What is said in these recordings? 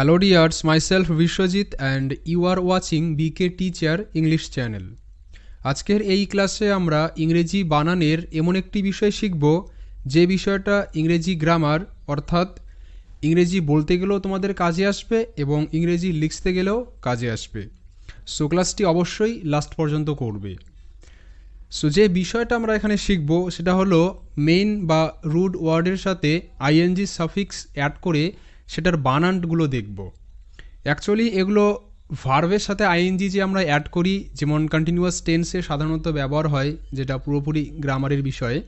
Hello dears, myself Vishwajit and you are watching BK teacher English channel আজকের এই ক্লাসে আমরা ইংরেজি বানানের এমন একটি বিষয় শিখব যে বিষয়টা ইংরেজি গ্রামার অর্থাৎ ইংরেজি বলতে গেলেও তোমাদের কাজে আসবে এবং ইংরেজি লিখতে গেলেও কাজে আসবে। সো ক্লাসটি অবশ্যই লাস্ট পর্যন্ত করবে। সো যে বিষয়টা আমরা এখানে শিখব সেটা হলো মেইন বা রুড ওয়ার্ডের সাথে আইএনজি সাফিক্স অ্যাড করে সেটার বানানগুলো দেখব। অ্যাকচুয়ালি এগুলো ভার্ভের সাথে আইএনজি যে আমরা অ্যাড করি, যেমন কন্টিনিউয়াস টেন্সে সাধারণত ব্যবহার হয়, যেটা পুরোপুরি গ্রামারের বিষয়ে,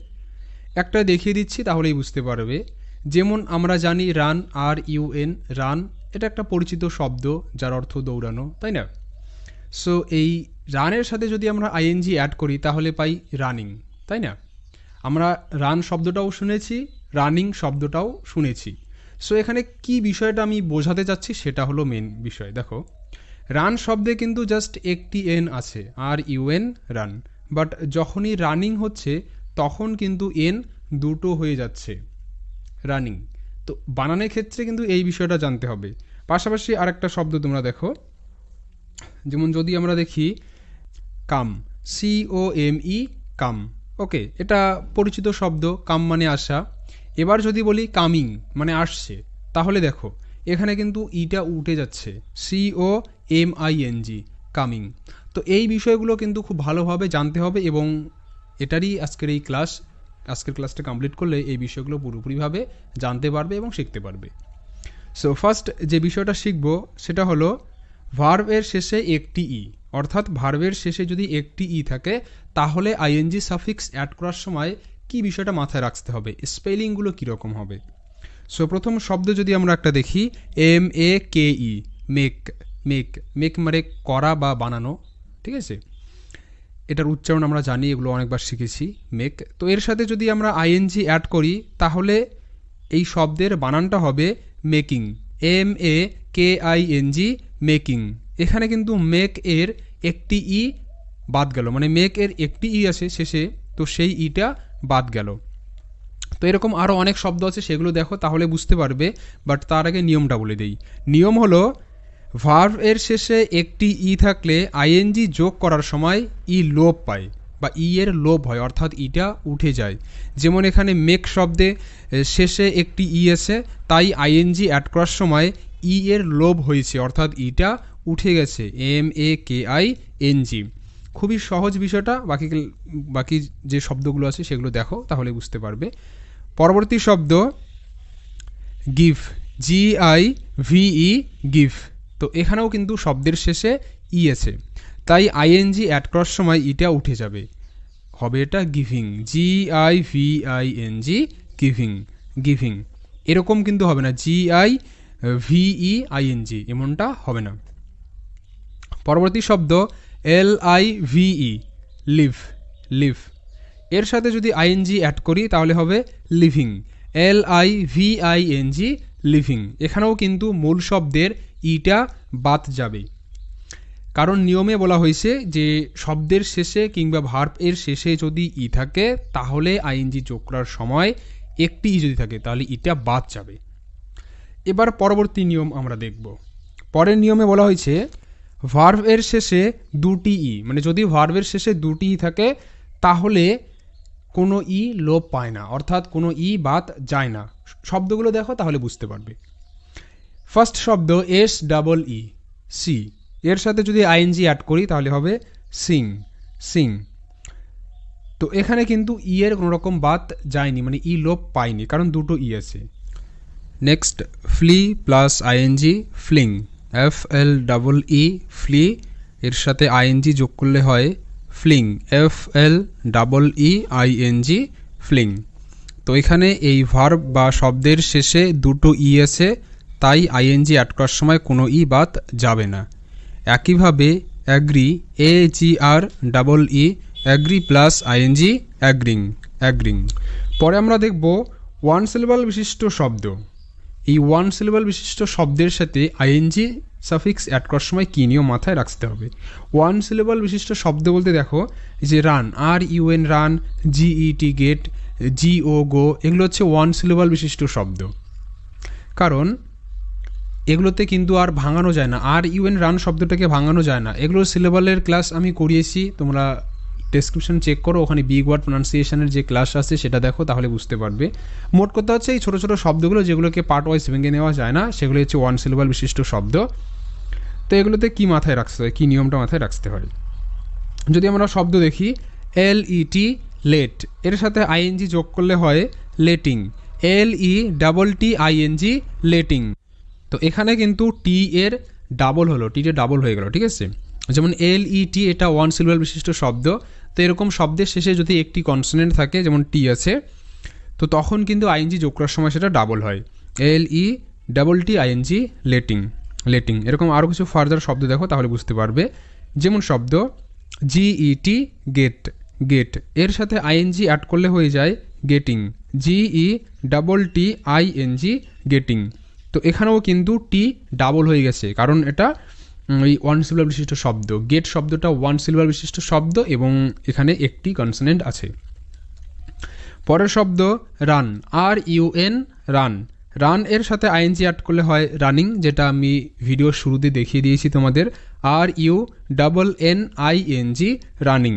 একটা দেখিয়ে দিচ্ছি, তাহলেই বুঝতে পারবে। যেমন আমরা জানি রান আর ইউএন রান এটা একটা পরিচিত শব্দ, যার অর্থ দৌড়ানো, তাই না? সো এই রানের সাথে যদি আমরা আইএনজি অ্যাড করি, তাহলে পাই রানিং তাই না? আমরা রান শব্দটাও শুনেছি রানিং শব্দটাও শুনেছি। সো এখানে কি বিষয়টা আমি বোঝাতে চাচ্ছি সেটা হলো মেন বিষয়। দেখো রান শব্দে কিন্তু জাস্ট একটি এন আছে, R U N run but যখনই রানিং হচ্ছে, তখন কিন্তু এন দুটো হয়ে যাচ্ছে রানিং তো বানানের ক্ষেত্রে কিন্তু এই বিষয়টা জানতে হবে। পাশাপাশি আরেকটা শব্দ তোমরা দেখো। যেমন যদি আমরা দেখি, কাম সি ও এম ই কাম। ওকে এটা পরিচিত শব্দ, কাম মানে আসা এবার যদি বলি কামিং মানে আসছে, তাহলে দেখো, এখানে কিন্তু ইটা উঠে যাচ্ছে C O M I N G coming. তো এই বিষয়গুলো কিন্তু খুব ভালোভাবে জানতে হবে এবং এটারই আজকের এই ক্লাস, আজকের ক্লাসটা কমপ্লিট করলে এই বিষয়গুলো পুরোপুরিভাবে জানতে পারবে এবং শিখতে পারবে। সো ফার্স্ট যে বিষয়টা শিখব, সেটা হলো ভার্বের শেষে একটি ই, অর্থাৎ ভার্বের শেষে যদি একটি ই থাকে, তাহলে আইএনজি সাফিক্স অ্যাড করার সময় কি বিষয়টা মাথায় রাখতে হবে? স্পেলিংগুলো কীরকম হবে? সো প্রথম শব্দ যদি আমরা একটা দেখি M A K E make make make মানে করা বা বানানো, ঠিক আছে? এটার উচ্চারণ আমরা জানি, এগুলো অনেকবার শিখেছি মেক তো এর সাথে যদি আমরা আইএনজি অ্যাড করি, তাহলে এই শব্দের বানানটা হবে making M A K I N G making এখানে কিন্তু মেক এর একটি ই বাদ গেল মানে মেক এর একটি ই আছে শেষে, তো সেই ইটা বাদ গেল। তো এরকম আরও অনেক শব্দ আছে, সেগুলো দেখো, তাহলে বুঝতে পারবে বাট তার আগে নিয়মটা বলে দিই। নিয়ম হলো ভার্ভ এর শেষে একটি ই থাকলে আইএনজি যোগ করার সময় ই লোপ পায়, বা ই এর লোপ হয়, অর্থাৎ ইটা উঠে যায়। যেমন এখানে মেক শব্দে শেষে একটি ই এসে তাই আইএনজি অ্যাড করার সময় ই এর লোভ হয়েছে, অর্থাৎ ইটা উঠে গেছে M A K I N G খুবই সহজ বিষয়টা, বাকি বাকি যে শব্দগুলো আছে সেগুলো দেখো, তাহলে বুঝতে পারবে। পরবর্তী শব্দ, give G I V E give. তো এখানেও কিন্তু শব্দের শেষে ই আছে। তাই আইএনজি অ্যাড করার সময় ইটা উঠে যাবে। হবে এটা giving G I V I N G giving giving এরকম কিন্তু হবে না জি আই ভিই আইএনজি এমনটা হবে না। পরবর্তী শব্দ L I V E live live এর সাথে যদি আইএনজি অ্যাড করি, তাহলে হবে living L I V I N G living এখানেও কিন্তু মূল শব্দের ইটা বাদ যাবে। কারণ নিয়মে বলা হয়েছে যে, শব্দের শেষে কিংবা ভার্ব এর শেষে যদি ই থাকে, তাহলে আইএনজি যোগ করার সময় একটি ই যদি থাকে, তাহলে ইটা বাদ যাবে। এবার পরবর্তী নিয়ম আমরা দেখব। পরের নিয়মে বলা হয়েছে ভার্ভ এর শেষে দুটি ই মানে যদি ভার্ভের শেষে দুটি ই থাকে, তাহলে কোনো ই লোপ পায় না, অর্থাৎ কোনো ই বাদ যায় না। শব্দগুলো দেখো, তাহলে বুঝতে পারবে। ফার্স্ট শব্দ এস ডাবল ই সি এর সাথে যদি আইএনজি অ্যাড করি, তাহলে হবে সিং সিং তো এখানে কিন্তু ই এর কোনো রকম বাদ যায়নি মানে ই লোপ পায়নি, কারণ দুটো ই আছে। Next flee plus I N G fleeing F L double E flee, এর সাথে আইএনজি যোগ করলে হয় fleeing. F L double E I N G fleeing. তো এখানে এই ভার্ব বা শব্দের শেষে দুটো ই আছে, তাই আইএনজি অ্যাড করার সময় কোনো ই বাদ যাবে না। একইভাবে agree A G R double E agree plus I N G agreeing agreeing. পরে আমরা দেখব ওয়ান সিলেবাল বিশিষ্ট শব্দ। এই ওয়ান সিলেবাল বিশিষ্ট শব্দের সাথে আইএনজি সাফিক্স অ্যাড করার সময় কী নিয়ম মাথায় রাখতে হবে। ওয়ান সিলেবাল বিশিষ্ট শব্দ বলতে দেখো যে run R U N run G E T get G O go এগুলো হচ্ছে ওয়ান সিলেবাল বিশিষ্ট শব্দ। কারণ এগুলোতে কিন্তু আর ভাঙানো যায় না। আর ইউএন রান শব্দটাকে ভাঙানো যায় না। এগুলো সিলেবালের ক্লাস আমি করিয়েছি, তোমরা ডেসক্রিপশন চেক করো, ওখানে বিগ ওয়ার্ড প্রনাউন্সিয়েশনের যে ক্লাস আছে সেটা দেখো, তাহলে বুঝতে পারবে। মোট কথা হচ্ছে এই ছোটো ছোটো শব্দগুলো যেগুলোকে পার্ট ওয়াইজ ভেঙে নেওয়া যায় না, সেগুলো হচ্ছে ওয়ান সিলেবাল বিশিষ্ট শব্দ। তো এগুলোতে কী মাথায় রাখতে হয়, কী নিয়মটা মাথায় রাখতে হয়? যদি আমরা শব্দ দেখি এল ই টি লেট এর সাথে আইএনজি যোগ করলে হয় letting L E double T ING letting তো এখানে কিন্তু টি এর ডাবল হলো টিটা ডাবল হয়ে গেল, ঠিক আছে? যেমন এল ই টি এটা ওয়ান সিলভার বিশিষ্ট শব্দ তো এরকম শব্দের শেষে যদি একটি কনসোনেন্ট থাকে, যেমন টি আছে, তো তখন কিন্তু আইএনজি যোগ করার সময় সেটা ডাবল হয়। L E double T ING letting letting এরকম আরও কিছু ফার্দার শব্দ দেখো, তাহলে বুঝতে পারবে। যেমন শব্দ জিইটি গেট গেটের সাথে আইএনজি অ্যাড করলে হয়ে যায় getting G E double T I N G getting তো এখানেও কিন্তু টি ডাবল হয়ে গেছে, কারণ এটা ওই ওয়ান সিলভার বিশিষ্ট শব্দ। গেট শব্দটা ওয়ান সিলভার বিশিষ্ট শব্দ এবং এখানে একটি কনসোনেন্ট আছে। পরের শব্দ run R U N run run এর সাথে আইএনজি অ্যাড করলে হয় রানিং যেটা আমি ভিডিও শুরুতে দেখিয়ে দিয়েছি তোমাদের। R U double N I N G running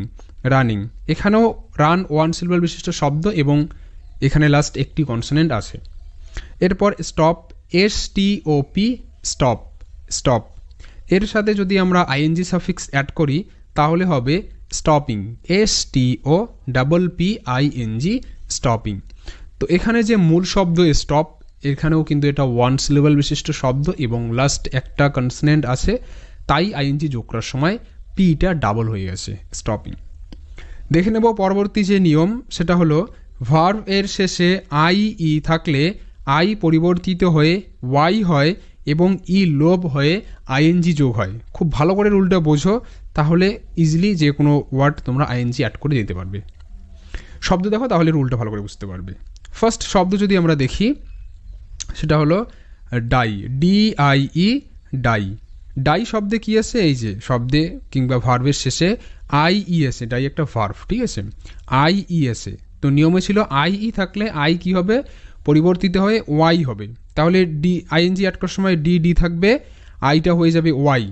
running এখানেও রান ওয়ান সিলভার বিশিষ্ট শব্দ এবং এখানে লাস্ট একটি কনসোনেন্ট আছে। এরপর stop S T O P stop stop এর সাথে যদি আমরা আইএনজি সাফিক্স অ্যাড করি, তাহলে হবে stopping S T O double P I N G stopping তো এখানে যে মূল শব্দ স্টপ এখানেও কিন্তু এটা ওয়ান সিলেবল বিশিষ্ট শব্দ এবং লাস্ট একটা কনসনেন্ট আছে, তাই আইএনজি যোগ করার সময় পিটা ডাবল হয়ে গেছে স্টপিং দেখে নেব পরবর্তী যে নিয়ম, সেটা হলো ভার্ভ এর শেষে আই ই থাকলে আই পরিবর্তিত হয়ে ওয়াই হয় এবং ই লোভ হয়ে আইএনজি যোগ হয়। খুব ভালো করে রুলটা বোঝো, তাহলে ইজিলি যে কোনো ওয়ার্ড তোমরা আইএনজি অ্যাড করে দিতে পারবে। শব্দ দেখো, তাহলে রুলটা ভালো করে বুঝতে পারবে। ফার্স্ট শব্দ যদি আমরা দেখি, সেটা হলো die D I E die die শব্দে কি আছে? এই যে, শব্দে কিংবা ভার্ভের শেষে আই ই আছে ডাই একটা ভার্ভ ঠিক আছে? আই ই আছে। তো নিয়মে ছিল আই ই থাকলে আই কি হবে? পরিবর্তিত হয়ে ওয়াই হবে। তাহলে ডি আইএনজি অ্যাড করার সময় ডি ডি থাকবে আইটা হয়ে যাবে ওয়াই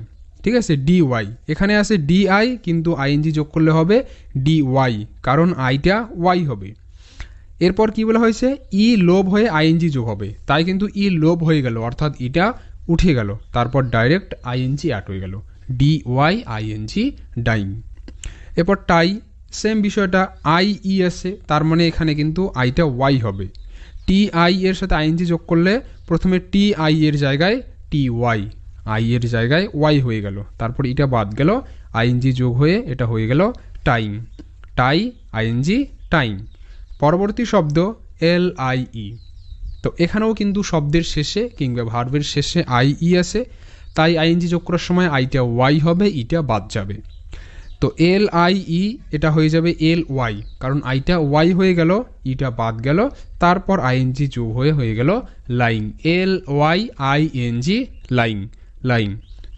ঠিক আছে? ডি ওয়াই এখানে আছে ডি আই কিন্তু আইএনজি যোগ করলে হবে ডি ওয়াই কারণ আইটা ওয়াই হবে। এরপর কি বলা হয়েছে? ই লোভ হয়ে আইএনজি যোগ হবে। তাই কিন্তু ই লোভ হয়ে গেল, অর্থাৎ ইটা উঠে গেল। তারপর ডাইরেক্ট আইএনজি অ্যাড হয়ে গেল। ডি ওয়াই আইএনজি ডাইং এরপর টাই সেম বিষয়টা আই ই আছে, তার মানে এখানে কিন্তু আইটা ওয়াই হবে। টি আই এর সাথে আইএনজি যোগ করলে প্রথমে টি আই এর জায়গায় টি ওয়াই আই এর জায়গায় ওয়াই হয়ে গেল। তারপর এটা বাদ গেল আইএনজি যোগ হয়ে এটা হয়ে গেল টাইম টাই আইএনজি টাইম পরবর্তী শব্দ এল আই ই তো এখানেও কিন্তু শব্দের শেষে কিংবা ভার্বের শেষে আই ই আছে। তাই আইএনজি যোগ করার সময় আইটা ওয়াই হবে ইটা বাদ যাবে। তো এল আই ই এটা হয়ে যাবে এল ওয়াই কারণ আইটা ওয়াই হয়ে গেল ইটা বাদ গেল, তারপর আইএনজি যোগ হয়ে হয়ে গেল line L Y I N G line line.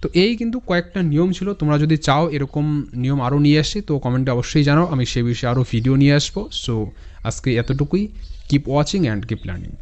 তো এই কিন্তু কয়েকটা নিয়ম ছিল, তোমরা যদি চাও এরকম নিয়ম আরও নিয়ে আসি, তো কমেন্টে অবশ্যই জানাও, আমি সে বিষয়ে আরও ভিডিও নিয়ে আসব। সো আজকে এতটুকুই keep watching and keep learning